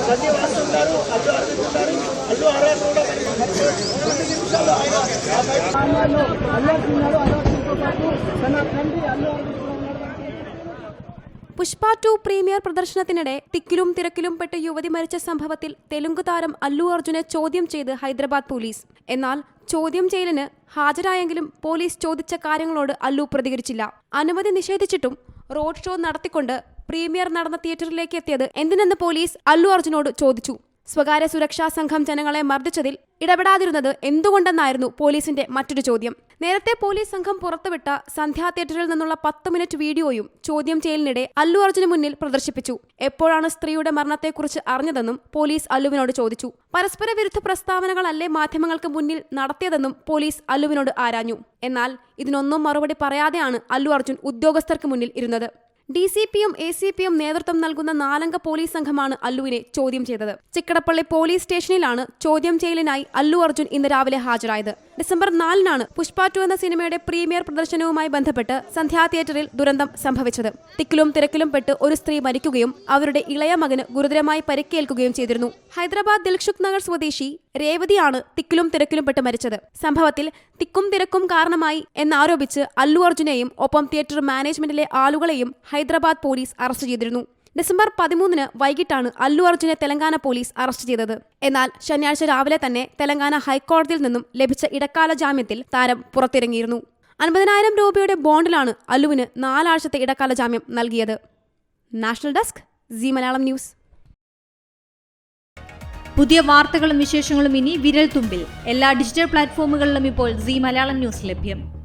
సంజయ్ వాసు ఉన్నారు అల్లు అర్జున్ ఉన్నారు అల్లు అర్జున్ కూడా మరి రెండు నిమిషాలు ఆయన ఆ బయట సామాన్లు అల్లు అర్జున్ ఉన్నారు అల్లు అర్జున్తో పాటు తన తండ్రి అల్లు అర్జున్ కూడా ఉన్నటువంటి പുഷ്പ ടു പ്രീമിയർ പ്രദർശനത്തിനിടെ തിക്കിലും തിരക്കിലും പെട്ട് യുവതി മരിച്ച സംഭവത്തിൽ തെലുങ്ക് താരം അല്ലു അർജുനെ ചോദ്യം ചെയ്ത് ഹൈദരാബാദ് പോലീസ് എന്നാൽ ചോദ്യം ചെയ്യലിന് ഹാജരായെങ്കിലും പോലീസ് ചോദിച്ച കാര്യങ്ങളോട് അല്ലു പ്രതികരിച്ചില്ല അനുമതി നിഷേധിച്ചിട്ടും റോഡ് ഷോ നടത്തിക്കൊണ്ട് പ്രീമിയർ നടന്ന തിയേറ്ററിലേക്ക് എത്തിയത് എന്തിനെന്ന് പോലീസ് അല്ലു അർജുനോട് ചോദിച്ചു. സ്വകാര്യ സുരക്ഷാ സംഘം ജനങ്ങളെ മർദ്ദിച്ചതിൽ ഇടപെടാതിരുന്നത് എന്തുകൊണ്ടെന്നായിരുന്നു പോലീസിന്റെ മറ്റൊരു ചോദ്യം. നേരത്തെ പോലീസ് സംഘം പുറത്തുവിട്ട സന്ധ്യാ തിയേറ്ററിൽ നിന്നുള്ള പത്ത് മിനിറ്റ് വീഡിയോയും ചോദ്യം ചെയ്യലിനിടെ അല്ലു അർജുന് മുന്നിൽ പ്രദർശിപ്പിച്ചു. എപ്പോഴാണ് സ്ത്രീയുടെ മരണത്തെക്കുറിച്ച് അറിഞ്ഞതെന്നും പോലീസ് അല്ലുവിനോട് ചോദിച്ചു. പരസ്പര വിരുദ്ധ പ്രസ്താവനകളല്ലേ മാധ്യമങ്ങൾക്ക് മുന്നിൽ നടത്തിയതെന്നും പോലീസ് അല്ലുവിനോട് ആരാഞ്ഞു. എന്നാൽ ഇതിനൊന്നും മറുപടി പറയാതെയാണ് അല്ലു അർജുൻ ഉദ്യോഗസ്ഥർക്ക് മുന്നിൽ ഇരുന്നത്. ഡി സി പിയും എ സി പിയും നേതൃത്വം നൽകുന്ന നാലംഗ പോലീസ് സംഘമാണ് അല്ലുവിനെ ചോദ്യം ചെയ്തത്. ചിക്കടപ്പള്ളി പോലീസ് സ്റ്റേഷനിലാണ് ചോദ്യം ചെയ്യലിനായി അല്ലു അർജുൻ ഇന്ന് രാവിലെ ഹാജരായത്. ഡിസംബർ നാലിനാണ് പുഷ്പ ടു എന്ന സിനിമയുടെ പ്രീമിയർ പ്രദർശനവുമായി ബന്ധപ്പെട്ട് സന്ധ്യാ തിയേറ്ററിൽ ദുരന്തം സംഭവിച്ചത്. തിക്കിലും തിരക്കിലും പെട്ട് ഒരു സ്ത്രീ മരിക്കുകയും അവരുടെ ഇളയ മകന് ഗുരുതരമായി പരിക്കേൽക്കുകയും ചെയ്തിരുന്നു. ഹൈദരാബാദ് ദിൽഷുഖ് നഗർ സ്വദേശി രേവതിയാണ് തിക്കിലും തിരക്കിലും പെട്ട് മരിച്ചത്. സംഭവത്തിൽ തിക്കും തിരക്കും കാരണമായി എന്നാരോപിച്ച് അല്ലു അർജുനെയും ഒപ്പം തിയേറ്റർ മാനേജ്മെന്റിലെ ആളുകളെയും ഹൈദരാബാദ് പോലീസ് അറസ്റ്റ് ചെയ്തിരുന്നു. ഡിസംബർ പതിമൂന്നിന് വൈകിട്ടാണ് അല്ലു അർജുനെ തെലങ്കാന പോലീസ് അറസ്റ്റ് ചെയ്തത്. എന്നാൽ ശനിയാഴ്ച രാവിലെ തന്നെ തെലങ്കാന ഹൈക്കോടതിയിൽ നിന്നും ലഭിച്ച ഇടക്കാല ജാമ്യത്തിൽ താരം പുറത്തിറങ്ങിയിരുന്നു. അൻപതിനായിരം രൂപയുടെ ബോണ്ടിലാണ് അല്ലുവിന് നാലാഴ്ചത്തെ ഇടക്കാല ജാമ്യം നൽകിയത്. National desk Zee Malayalam news. പുതിയ വാർത്തകളും വിശേഷങ്ങളും ഇനി വിരൽ തുമ്പിൽ. എല്ലാ ഡിജിറ്റൽ പ്ലാറ്റ്ഫോമുകളിലും ഇപ്പോൾ സി മലയാളം ന്യൂസ് ലഭ്യം.